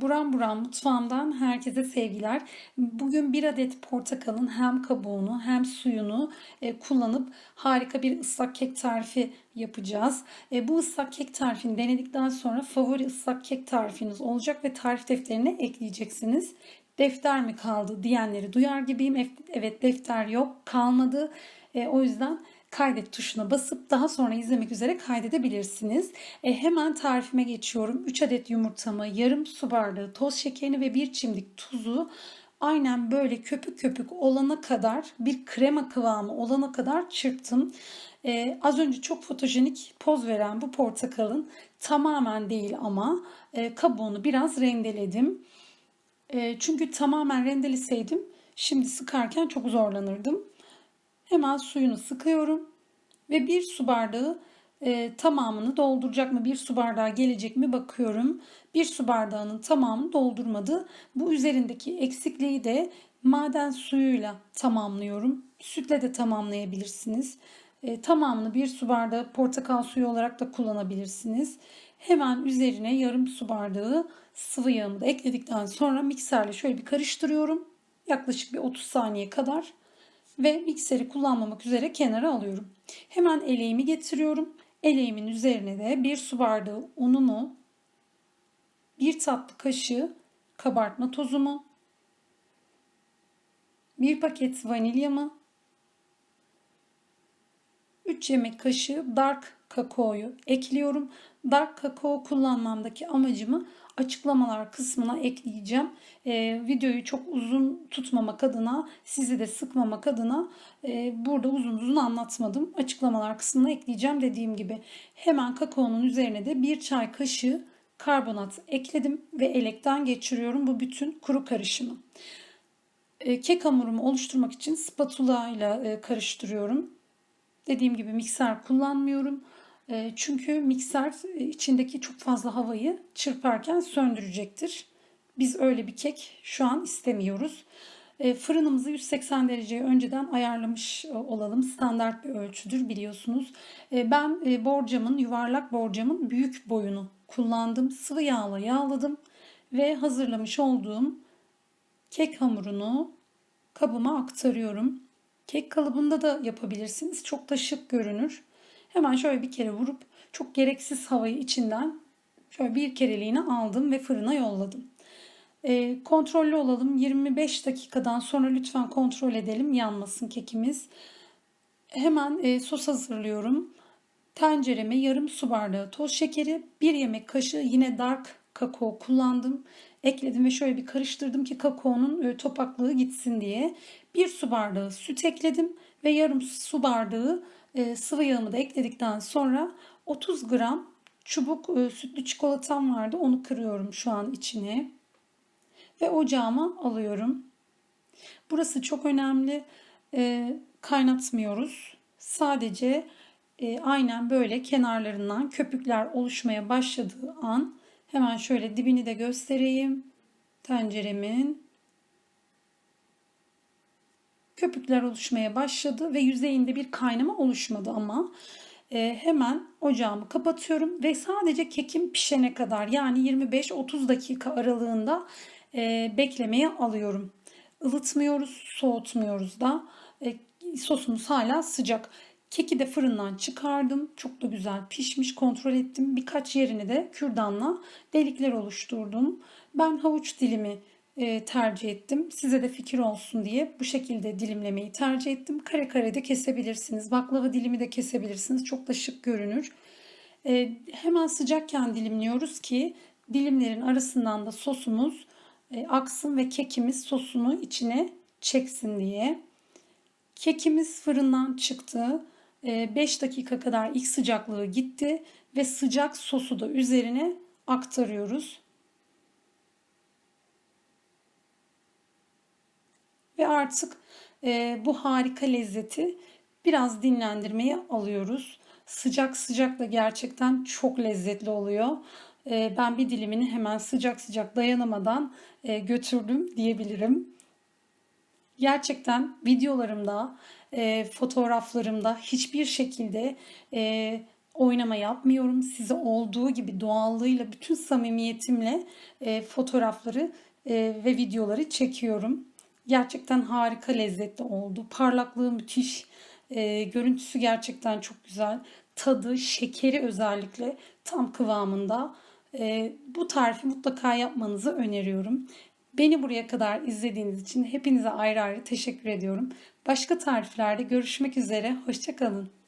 Buram Buram mutfağımdan herkese sevgiler. Bugün bir adet portakalın hem kabuğunu hem suyunu e, kullanıp harika bir ıslak kek tarifi yapacağız. E, bu ıslak kek tarifini denedikten sonra favori ıslak kek tarifiniz olacak ve tarif defterine ekleyeceksiniz. Defter mi kaldı diyenleri duyar gibiyim. Evet defter yok kalmadı. E, o yüzden kaydet tuşuna basıp daha sonra izlemek üzere kaydedebilirsiniz. E, hemen tarifime geçiyorum. 3 adet yumurtamı, yarım su bardağı toz şekerini ve bir çimdik tuzu aynen böyle köpük köpük olana kadar bir krema kıvamı olana kadar çırptım. Ee, az önce çok fotojenik poz veren bu portakalın tamamen değil ama e, kabuğunu biraz rendeledim. E, çünkü tamamen rendeleseydim şimdi sıkarken çok zorlanırdım. Hemen suyunu sıkıyorum ve bir su bardağı e, tamamını dolduracak mı? Bir su bardağı gelecek mi bakıyorum. Bir su bardağının tamamını doldurmadı. Bu üzerindeki eksikliği de maden suyuyla tamamlıyorum. Sütle de tamamlayabilirsiniz. E, tamamını bir su bardağı portakal suyu olarak da kullanabilirsiniz. Hemen üzerine yarım su bardağı sıvı yağımı da ekledikten sonra mikserle şöyle bir karıştırıyorum. Yaklaşık bir 30 saniye kadar ve mikseri kullanmamak üzere kenara alıyorum. Hemen eleğimi getiriyorum. Eleğimin üzerine de bir su bardağı unumu, bir tatlı kaşığı kabartma tozumu, bir paket vanilyamı, 3 yemek kaşığı dark kakaoyu ekliyorum. Dark kakao kullanmamdaki amacımı açıklamalar kısmına ekleyeceğim. Ee, videoyu çok uzun tutmamak adına, sizi de sıkmamak adına e, burada uzun uzun anlatmadım. Açıklamalar kısmına ekleyeceğim dediğim gibi. Hemen kakaonun üzerine de bir çay kaşığı karbonat ekledim ve elekten geçiriyorum bu bütün kuru karışımı. E, kek hamurumu oluşturmak için spatula ile e, karıştırıyorum. Dediğim gibi mikser kullanmıyorum. E, çünkü mikser e, içindeki çok fazla havayı çırparken söndürecektir. Biz öyle bir kek şu an istemiyoruz. E, fırınımızı 180 dereceye önceden ayarlamış olalım. Standart bir ölçüdür biliyorsunuz. Ben borcamın, yuvarlak borcamın büyük boyunu kullandım. Sıvı yağla yağladım ve hazırlamış olduğum kek hamurunu kabıma aktarıyorum. Kek kalıbında da yapabilirsiniz. Çok da şık görünür. Hemen şöyle bir kere vurup çok gereksiz havayı içinden şöyle bir kereliğine aldım ve fırına yolladım. E, kontrollü olalım. 25 dakikadan sonra lütfen kontrol edelim yanmasın kekimiz. Hemen e, sos hazırlıyorum. Tencereme yarım su bardağı toz şekeri, bir yemek kaşığı yine dark kakao kullandım. Ekledim ve şöyle bir karıştırdım ki kakaonun e, topaklığı gitsin diye. Bir su bardağı süt ekledim ve yarım su bardağı e, sıvı yağımı da ekledikten sonra 30 gram çubuk e, sütlü çikolatam vardı. Onu kırıyorum şu an içine. Ve ocağıma alıyorum. Burası çok önemli. E, kaynatmıyoruz. Sadece aynen böyle kenarlarından köpükler oluşmaya başladığı an hemen şöyle dibini de göstereyim. Tenceremin köpükler oluşmaya başladı ve yüzeyinde bir kaynama oluşmadı ama e, hemen ocağımı kapatıyorum ve sadece kekim pişene kadar yani 25-30 dakika aralığında e, beklemeye alıyorum. Ilıtmıyoruz, soğutmuyoruz da. E, sosumuz hala sıcak. Keki de fırından çıkardım. Çok da güzel pişmiş kontrol ettim. Birkaç yerini de kürdanla delikler oluşturdum. Ben havuç dilimi e, tercih ettim. Size de fikir olsun diye bu şekilde dilimlemeyi tercih ettim. Kare kare de kesebilirsiniz. Baklava dilimi de kesebilirsiniz. Çok da şık görünür. E, hemen sıcakken dilimliyoruz ki dilimlerin arasından da sosumuz e, aksın ve kekimiz sosunu içine çeksin diye. Kekimiz fırından çıktı. 5 dakika kadar ilk sıcaklığı gitti ve sıcak sosu da üzerine aktarıyoruz. Ve artık e, bu harika lezzeti biraz dinlendirmeye alıyoruz. Sıcak sıcak da gerçekten çok lezzetli oluyor. E, ben bir dilimini hemen sıcak sıcak dayanamadan e, götürdüm diyebilirim. Gerçekten videolarımda, e, fotoğraflarımda hiçbir şekilde e, oynama yapmıyorum. Size olduğu gibi doğallığıyla, bütün samimiyetimle e, fotoğrafları e, ve videoları çekiyorum. Gerçekten harika lezzetli oldu. Parlaklığı müthiş. E, görüntüsü gerçekten çok güzel. Tadı, şekeri özellikle tam kıvamında. E, bu tarifi mutlaka yapmanızı öneriyorum. Beni buraya kadar izlediğiniz için hepinize ayrı ayrı teşekkür ediyorum. Başka tariflerde görüşmek üzere. Hoşçakalın.